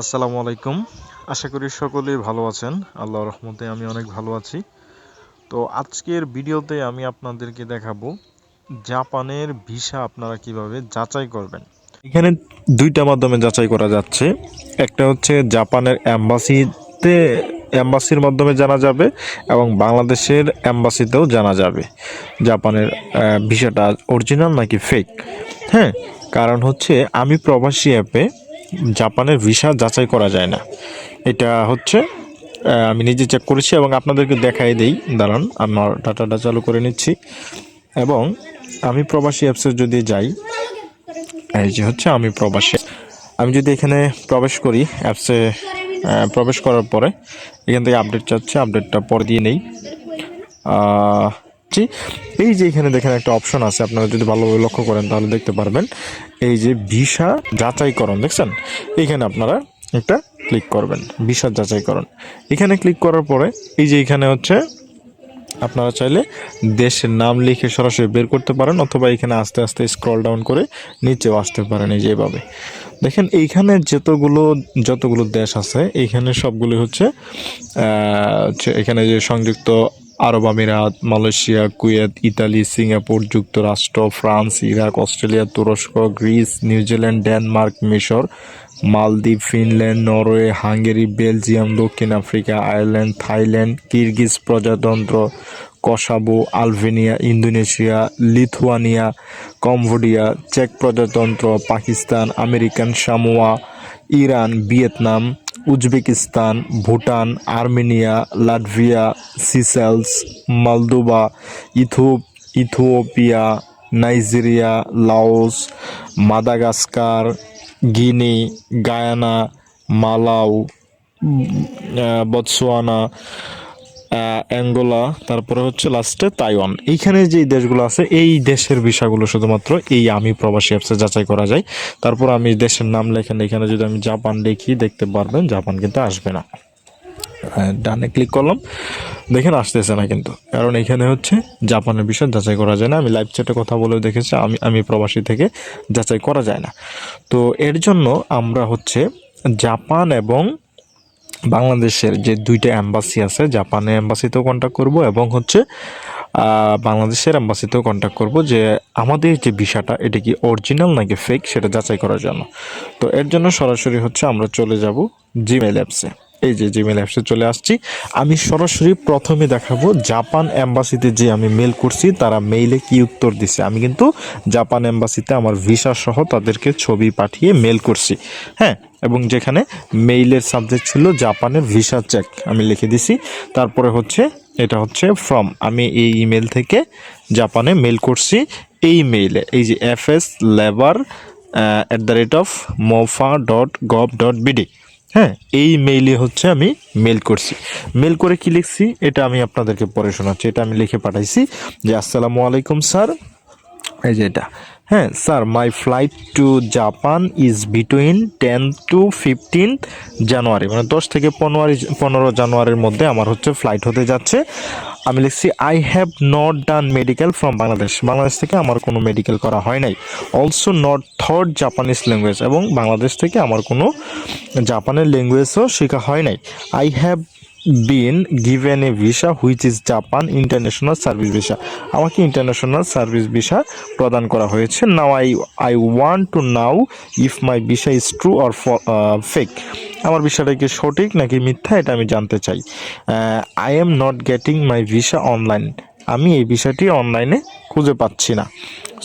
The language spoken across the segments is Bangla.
আসসালামু আলাইকুম। আশা করি সকলেই ভালো আছেন। আল্লাহ রহমতে আমি অনেক ভালো আছি। তো আজকের ভিডিওতে আমি আপনাদেরকে দেখাবো জাপানের ভিসা আপনারা কীভাবে যাচাই করবেন। এখানে দুইটা মাধ্যমে যাচাই করা যাচ্ছে। একটা হচ্ছে জাপানের অ্যাম্বাসিতে, অ্যাম্বাসির মাধ্যমে জানা যাবে এবং বাংলাদেশের অ্যাম্বাসিতেও জানা যাবে জাপানের ভিসাটা অরিজিনাল নাকি ফেক হ্যাঁ কারণ হচ্ছে আমি প্রবাসী অ্যাপে জাপানের ভিসা যাচাই করা যায় না। এটা হচ্ছে আমি নিজে চেক করেছি এবং আপনাদেরকে দেখাই দেই। দাঁড়ান আমার ডাটাটা চালু করে নিচ্ছি। এবং আমি প্রবাসী অ্যাপসে যদি যাই, এই যে হচ্ছে আমি প্রবাসী। আমি যদি এখানে প্রবেশ করি অ্যাপসে প্রবেশ করার পরে, এখান থেকে আপডেট চাচ্ছে আপডেটটা পর দিয়ে নেই। জি এই যে এখানে দেখেন একটা অপশন আছে, আপনারা যদি ভালোভাবে লক্ষ্য করেন তাহলে দেখতে পারবেন। এই যে ভিসা যাচাইকরণ, দেখছেন? এখানে আপনারা একটা ক্লিক করবেন, ভিসা যাচাইকরণ। এখানে ক্লিক করার পরে এই যে এখানে হচ্ছে, আপনারা চাইলে দেশের নাম লিখে সরাসরি বের করতে পারেন, অথবা এখানে আস্তে আস্তে স্ক্রল ডাউন করে নিচেও আসতে পারেন এই যেভাবে দেখেন, এইখানে যতগুলো যতগুলো দেশ আছে এইখানে সবগুলো হচ্ছে এখানে যে সংযুক্ত আরব আমিরাত, মালয়েশিয়া, কুয়েত, ইতালি, সিঙ্গাপুর, যুক্তরাষ্ট্র, ফ্রান্স, ইরাক, অস্ট্রেলিয়া, তুরস্ক, গ্রিস নিউজিল্যান্ড ডেনমার্ক, মিশর, মালদ্বীপ, ফিনল্যান্ড, নরওয়ে, হাঙ্গেরি, বেলজিয়াম, দক্ষিণ আফ্রিকা, আয়ারল্যান্ড, থাইল্যান্ড, কিরগিজ প্রজাতন্ত্র, Kosovo, Albania, Indonesia, Lithuania, Cambodia, check প্রজাতন্ত্র, Pakistan, American Samoa Iran, Vietnam, Uzbekistan, Bhutan, Armenia, Latvia, Seychelles Moldova ইথোপ Ethiopia, Nigeria, Laos, Madagascar, Guinea, Guyana Malawi Botswana Angola, তারপরে হচ্ছে লাস্টে তাইওয়ান। এইখানে যে দেশগুলো আছে, এই দেশের বিষয়গুলো শুধুমাত্র এই আমি প্রবাসী অ্যাপসে যাচাই করা যায়। তারপর আমি দেশের নাম লেখেন, এখানে যদি আমি জাপান লিখি দেখতে পারবেন, জাপান কিন্তু আসবে না। ডানে ক্লিক করলাম, দেখেন আসতেছে না কিন্তু। কারণ এখানে হচ্ছে জাপানের বিষয় যাচাই করা যায় না। আমি লাইভ চ্যাটে কথা বলে দেখেছি, আমি আমি প্রবাসী থেকে যাচাই করা যায় না। তো এর জন্য আমরা হচ্ছে জাপান এবং বাংলাদেশের যে দুইটা অ্যাম্বাসি আছে, জাপানের অ্যাম্বাসিতেও কন্ট্যাক্ট করব এবং হচ্ছে বাংলাদেশের অ্যাম্বাসিতেও কন্ট্যাক্ট করব যে আমাদের যে ভিসাটা, এটা কি অরিজিনাল নাকি ফেক সেটা যাচাই করার জন্য। তো এর জন্য সরাসরি হচ্ছে আমরা চলে যাব জিমেল অ্যাপসে এই যে জিমেল অ্যাপসে চলে আসছি। আমি সরাসরি প্রথমে দেখাবো জাপান অ্যাম্বাসিতে যে আমি মেল করছি, তারা মেইলে কি উত্তর দিছে। আমি কিন্তু জাপান অ্যাম্বাসিতে আমার ভিসা সহ তাদেরকে ছবি পাঠিয়ে মেল করছি। হ্যাঁ এবং যেখানে মেইলের সাবজেক্ট ছিল জাপানের ভিসা চেক আমি লিখে দিছি। তারপরে হচ্ছে, এটা হচ্ছে ফ্রম আমি এই ইমেল থেকে জাপানে মেল করছি এই মেইলে এই যে F S labour at the rate of mofa dot gov dot BD হ্যাঁ এই মেইলে হচ্ছে আমি মেল করছি। মেল করে কি লিখছি? এটা আমি আপনাদেরকে পড়ে শোনাচ্ছি। এটা আমি লিখে পাঠাইছি যে, আসসালামু আলাইকুম, স্যার। এই যে এটা। হ্যাঁ sir my flight to Japan is between ten to fifteen January মানে দশ থেকে পনেরো পনেরো জানুয়ারির মধ্যে আমার হচ্ছে ফ্লাইট হতে যাচ্ছে। আমি লিখছি I have not done medical from Bangladesh Bangladesh থেকে আমার কোনো মেডিকেল করা হয় নাই। Also not third Japanese language এবং বাংলাদেশ থেকে আমার কোনো জাপানের ল্যাঙ্গুয়েজও শেখা হয় নাই। I have been given a visa which is Japan international service visa আমাকে ইন্টারন্যাশনাল সার্ভিস ভিসা প্রদান করা হয়েছে। Now I I want to know if my visa is true or fake আমার ভিসাটা কি সঠিক নাকি মিথ্যা, এটা আমি জানতে চাই। I am not getting my visa online আমি এই বিষয়টি অনলাইনে খুঁজে পাচ্ছি না।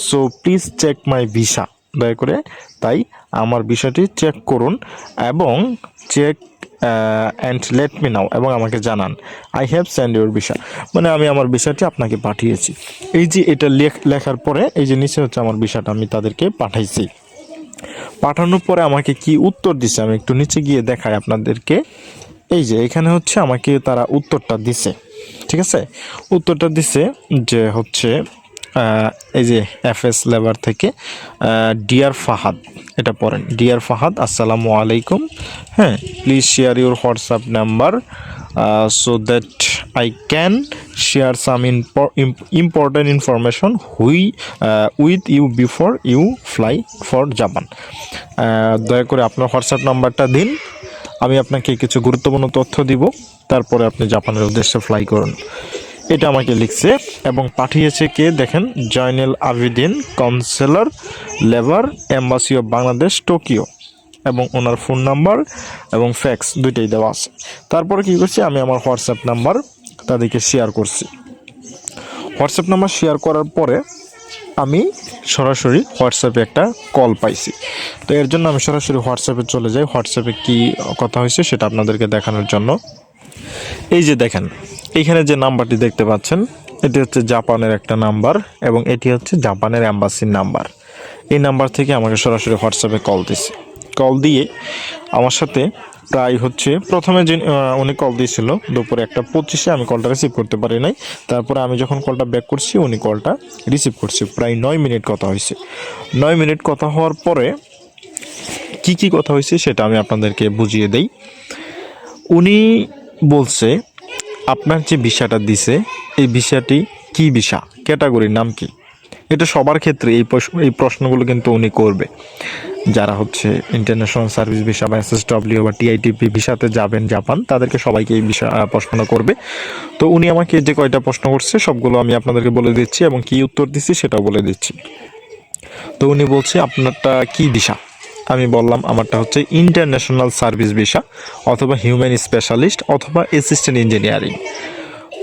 So please check my visa দয়া করে তাই আমার বিষয়টি চেক করুন এবং check and let me know এবং আমাকে জানান। I have send your visa মানে আমি আমার বিষয়টি আপনাকে পাঠিয়েছি। এই যে এটা লেখ- লেখার পরে এই যে নিচে হচ্ছে আমার বিষয়টা আমি তাদেরকে পাঠাইছি। পাঠানোর পরে আমাকে কি উত্তর দিছে? আমি একটু নিচে গিয়ে দেখাই আপনাদেরকে। এই যে এখানে হচ্ছে আমাকে তারা উত্তরটা দিছে। ঠিক আছে? উত্তরটা দিছে যে হচ্ছে এই যে এফ এস লেবার থেকে ডিয়ার ফাহাদ এটা পড়েন। ডিয়ার ফাহাদ আসসালামু আলাইকুম। হ্যাঁ please share your WhatsApp number so that I can share some important information Hui with you before you fly for Japan দয়া করে আপনার হোয়াটসঅ্যাপ নাম্বারটা দিন। আমি আপনাকে কিছু গুরুত্বপূর্ণ তথ্য দিব, তারপরে আপনি জাপানের উদ্দেশ্যে ফ্লাই করুন। এটা আমাকে লিখছে এবং পাঠিয়েছে কে দেখেন? Joynal Abedin counsellor labour embassy of Bangladesh Tokyo এবং ওনার ফোন নাম্বার এবং ফ্যাক্স দুইটাই দেওয়া আছে। তারপরে কী করছি? আমি আমার হোয়াটসঅ্যাপ নাম্বার তাদেরকে শেয়ার করছি। হোয়াটসঅ্যাপ নাম্বার শেয়ার করার পরে আমি সরাসরি হোয়াটসঅ্যাপে একটা কল পাইছি। তো এর জন্য আমি সরাসরি হোয়াটসঅ্যাপে চলে যাই। হোয়াটসঅ্যাপে কি কথা হয়েছে সেটা আপনাদেরকে দেখানোর জন্য। এই যে দেখেন এইখানে যে নাম্বারটি দেখতে পাচ্ছেন, এটি হচ্ছে জাপানের একটা নাম্বার এবং এটি হচ্ছে জাপানের অ্যাম্বাসির নাম্বার। এই নাম্বার থেকে আমাকে সরাসরি হোয়াটসঅ্যাপে কল দিছে। কল দিয়ে আমার সাথে প্রায় হচ্ছে প্রথমে যে উনি কল দিয়েছিল, দুপুরে একটা পঁচিশে আমি কলটা রিসিভ করতে পারি নাই। তারপরে আমি যখন কলটা ব্যাক করছি, উনি কলটা রিসিভ করছে। প্রায় নয় মিনিট কথা হয়েছে। নয় মিনিট কথা হওয়ার পরে কি কি কথা হয়েছে সেটা আমি আপনাদেরকে বুঝিয়ে দেই। উনি বলছে আপনার যে ভিসাটা দিছে, এই ভিসাটি কি ভিসা ক্যাটাগরির নাম কি? এটা সবার ক্ষেত্রে এই এই প্রশ্নগুলো কিন্তু উনি করবে। যারা হচ্ছে ইন্টারন্যাশনাল সার্ভিস ভিসা বা এসএসডব্লিউ বা টিআইটিপি ভিসাতে যাবেন জাপান তাদেরকে সবাইকে এই বিষয় প্রশ্ন করবে। তো উনি আমাকে যে কয়টা প্রশ্ন করছে, সবগুলো আমি আপনাদেরকে বলে দিচ্ছি এবং কি উত্তর দিচ্ছি সেটাও বলে দিচ্ছি। তো উনি বলছে, আপনারটা কি ভিসা আমি বললাম আমারটা হচ্ছে ইন্টারন্যাশনাল সার্ভিস ভিসা অথবা হিউম্যান স্পেশালিস্ট অথবা অ্যাসিস্ট্যান্ট ইঞ্জিনিয়ারিং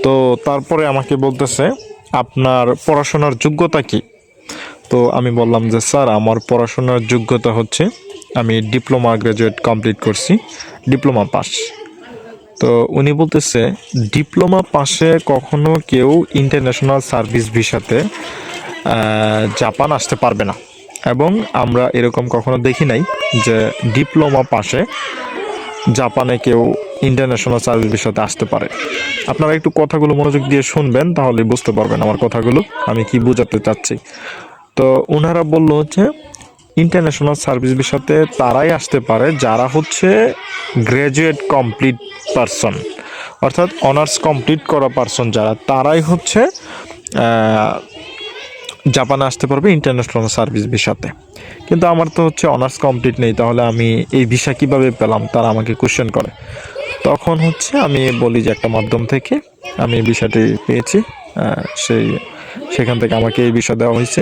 তো তারপরে আমাকে বলতেছে, আপনার পড়াশোনার যোগ্যতা কি? তো আমি বললাম যে, স্যার, আমার পড়াশোনার যোগ্যতা হচ্ছে আমি ডিপ্লোমা গ্রাজুয়েট কমপ্লিট করছি, ডিপ্লোমা পাস। তো উনি বলতেছে, ডিপ্লোমা পাশে কখনো কেউ ইন্টারন্যাশনাল সার্ভিস ভিসাতে জাপান আসতে পারবে না। এবং আমরা এরকম কখনো দেখি নাই যে ডিপ্লোমা পাশে জাপানে কেউ ইন্টারন্যাশনাল সার্ভিস ভিসাতে আসতে পারে। আপনারা একটু কথাগুলো মনোযোগ দিয়ে শুনবেন তাহলে বুঝতে পারবেন আমার কথাগুলো, আমি কি বোঝাতে চাচ্ছি। তো ওনারা বলল হচ্ছে ইন্টারন্যাশনাল সার্ভিস ভিসাতে তারাই আসতে পারে যারা হচ্ছে গ্র্যাজুয়েট কমপ্লিট পারসন অর্থাৎ অনার্স কমপ্লিট করা পারসন যারা, তারাই হচ্ছে জাপানে আসতে পারবে ইন্টারন্যাশনাল সার্ভিস ভিসাতে কিন্তু আমার তো হচ্ছে অনার্স কমপ্লিট নেই, তাহলে আমি এই ভিসা কীভাবে পেলাম, তারা আমাকে কোশ্চেন করে। তখন হচ্ছে আমি বলি যে একটা মাধ্যম থেকে আমি বিষয়টি পেয়েছি সেই, সেখান থেকে আমাকে এই বিষয় দেওয়া হয়েছে।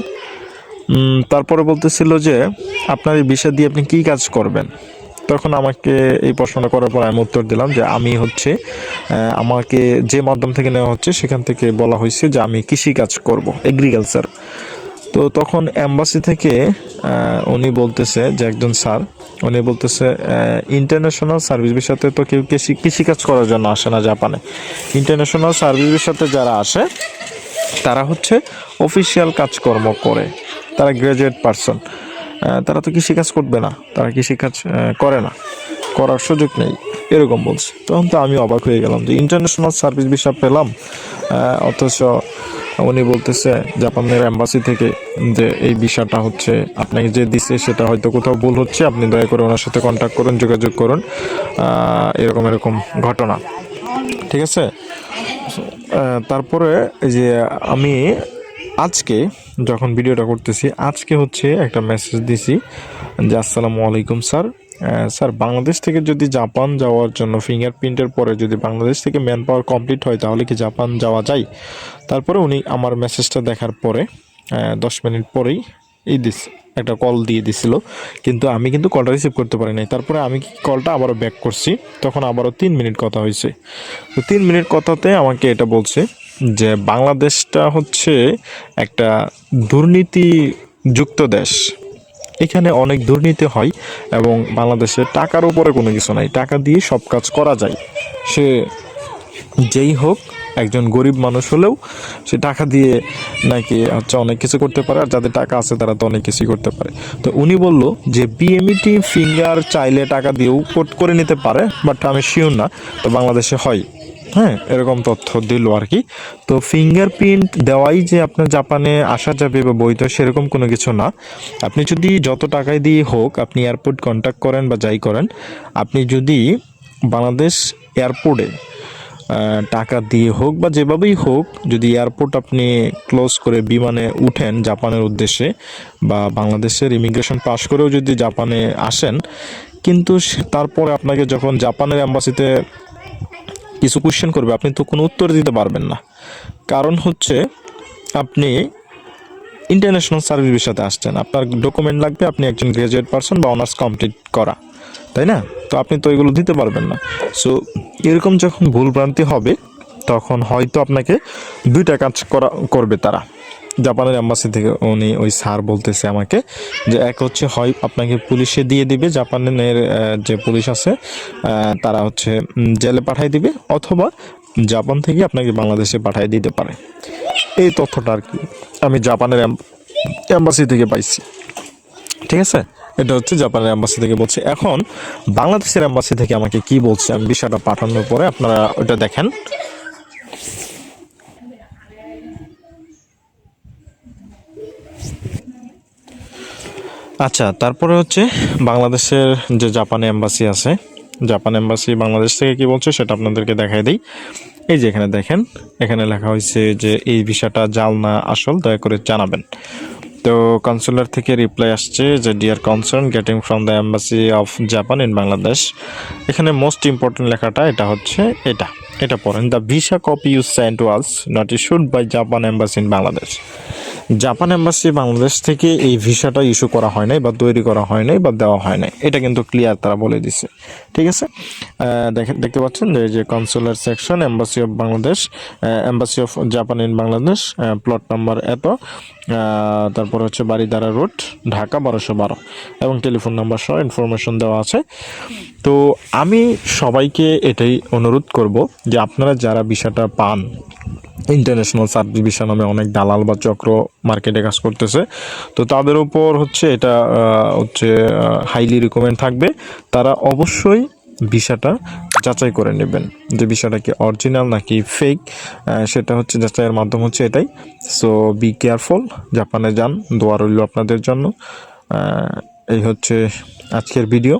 তারপরে বলতেছিল যে, আপনার এই বিষয় দিয়ে আপনি কী কাজ করবেন? তখন আমাকে এই প্রশ্নটা করার পর আমি উত্তর দিলাম যে আমি হচ্ছে আমাকে যে মাধ্যম থেকে নেওয়া হচ্ছে সেখান থেকে বলা হয়েছে যে আমি কৃষি কাজ করব এগ্রিকালচার তো তখন অ্যাম্বাসি থেকে উনি বলতেছে যে একজন স্যার, উনি বলতেছে ইন্টারন্যাশনাল সার্ভিস বিষয়তে তো কেউ কৃষি, কৃষিকাজ করার জন্য আসে না জাপানে। ইন্টারন্যাশনাল সার্ভিস বিষয়তে যারা আসে, তারা হচ্ছে অফিসিয়াল কাজকর্ম করে, তারা গ্রাজুয়েট পারসন তারা তো কৃষিকাজ করবে না, তারা কৃষিকাজ করে না। করার সুযোগ নেই, এরকম বলছে। তখন তো আমি অবাক হয়ে গেলাম যে ইন্টারন্যাশনাল সার্ভিস ভিসা পেলাম অথচ উনি বলতেছে জাপানের এম্বাসি থেকে যে এই বিষয়টা হচ্ছে আপনাকে যে দিছে সেটা হয়তো কোথাও ভুল হচ্ছে, আপনি দয়া করে ওনার সাথে কন্ট্যাক্ট করুন, যোগাযোগ করুন এরকম এরকম ঘটনা। ঠিক আছে? তারপরে যে আমি আজকে যখন ভিডিওটা করতেছি, আজকে হচ্ছে একটা মেসেজ দিছি যে, আসসালামু আলাইকুম, স্যার। স্যার, বাংলাদেশ থেকে যদি জাপান যাওয়ার জন্য ফিঙ্গারপ্রিন্টের পরে যদি বাংলাদেশ থেকে ম্যান পাওয়ার কমপ্লিট হয়, তাহলে কি জাপান যাওয়া যায়? তারপরে উনি আমার মেসেজটা দেখার পরে দশ মিনিট পরেই এই দিস, একটা কল দিয়ে দিছিল। কিন্তু আমি কিন্তু কলটা রিসিভ করতে পারি নাই। তারপরে আমি কি কলটা আবারও ব্যাক করছি, তখন আবারও তিন মিনিট কথা হয়েছে তো তিন মিনিট কথাতে আমাকে এটা বলছে যে বাংলাদেশটা হচ্ছে একটা দুর্নীতিযুক্ত দেশ। এখানে অনেক দুর্নীতি হয় এবং বাংলাদেশে টাকার উপরে কোনো কিছু নাই। টাকা দিয়ে সব কাজ করা যায়। সে যেই হোক, একজন গরিব মানুষ হলেও সে টাকা দিয়ে নাকি হচ্ছে অনেক কিছু করতে পারে আর যাদের টাকা আছে তারা তো অনেক কিছুই করতে পারে। তো উনি বলল যে বিএমইটি ফিঙ্গার চাইলে টাকা দিয়েও কোট করে নিতে পারে বাট আমি শিওর না, তো বাংলাদেশে হয়। হ্যাঁ এরকম তথ্য দিল আর কি। তো ফিঙ্গারপ্রিন্ট দেওয়াই যে আপনার জাপানে আসা যাবে বা বৈধ সেরকম কোনো কিছু না। আপনি যদি যত টাকায় দিয়ে হোক, আপনি এয়ারপোর্ট কন্ট্যাক্ট করেন বা যাই করেন, আপনি যদি বাংলাদেশ এয়ারপোর্টে টাকা দিয়ে হোক বা যেভাবেই হোক, যদি এয়ারপোর্ট আপনি ক্লোজ করে বিমানে উঠেন জাপানের উদ্দেশ্যে বা বাংলাদেশের ইমিগ্রেশন পাস করেও যদি জাপানে আসেন, কিন্তু তারপরে আপনাকে যখন জাপানের অ্যাম্বাসিতে কিছু কোয়েশ্চেন করবে, আপনি তো কোনো উত্তর দিতে পারবেন না। কারণ হচ্ছে, আপনি ইন্টারন্যাশনাল সার্ভিসের সাথে আসছেন, আপনার ডকুমেন্ট লাগবে, আপনি একজন গ্রাজুয়েট পারসন বা অনার্স কমপ্লিট করা, তাই না? তো আপনি তো এগুলো দিতে পারবেন না। সো এরকম যখন ভুলভ্রান্তি হবে, তখন হয়তো আপনাকে দুইটা কাজ করা, করবে তারা। জাপানের অ্যাম্বাসি থেকে উনি ওই স্যার বলতেছে আমাকে যে এক হচ্ছে হয় আপনাকে পুলিশে দিয়ে দিবে, জাপানের যে পুলিশ আছে তারা হচ্ছে জেলে পাঠিয়ে দিবে অথবা জাপান থেকে আপনাকে বাংলাদেশে পাঠিয়ে দিতে পারে। এই তথ্যটা আর কি আমি জাপানের অ্যাম্বাসি থেকে পাইছি। ঠিক আছে? এটা হচ্ছে জাপানের অ্যাম্বাসি থেকে বলছে। এখন বাংলাদেশের অ্যাম্বাসি থেকে আমাকে কি বলছে? আমি বিষয়টা পাঠানোর পরে আপনারা ওটা দেখেন। আচ্ছা তারপরে হচ্ছে বাংলাদেশের যে জাপান এম্বাসি আছে, জাপান এম্বাসি বাংলাদেশ থেকে কি বলছে সেটা আপনাদেরকে দেখাই দিই। এই যে এখানে দেখেন, এখানে লেখা হয়েছে যে এই ভিসাটা জাল না আসল, দয়া করে জানাবেন। তো কনসুলার থেকে রিপ্লাই আসছে যে dear concern getting from the embassy of Japan in Bangladesh এখানে মোস্ট ইম্পর্টেন্ট লেখাটা এটা হচ্ছে এটা এটা পড়েন। The visa copy use send to us not issued by Japan embassy in Bangladesh Japan embassy Bangladesh থেকে এই ভিসাটা ইস্যু করা হয় নাই বা তৈরি করা হয় নাই বা দেওয়া হয় নাই। এটা কিন্তু ক্লিয়ার তারা বলে দিছে। ঠিক আছে? দেখে দেখতে পাচ্ছেন যে যে consular section embassy of Bangladesh embassy of Japan in Bangladesh plot number এত। তারপর হচ্ছে বাড়িদারা রোড, ঢাকা বারোশো বারো। এবং টেলিফোন নাম্বার সহ ইনফরমেশন দেওয়া আছে। তো আমি সবাইকে এটাই অনুরোধ করব যে আপনারা যারা বিষয়টা পান ইন্টারন্যাশনাল সার্ভিস ভিসা নামে অনেক দালাল বা চক্র মার্কেটে কাজ করতেছে, তো তাদের উপর হচ্ছে এটা হচ্ছে হাইলি রিকমেন্ড থাকবে। তারা অবশ্যই ভিসাটা যাচাই করে নেবেন। যে বিষয়টা কি অরিজিনাল নাকি ফেক সেটা হচ্ছে যাচাইয়ের মাধ্যম হচ্ছে এটাই। সো বি কেয়ারফুল জাপানে যান, দোয়া রইল আপনাদের জন্য। এই হচ্ছে আজকের ভিডিও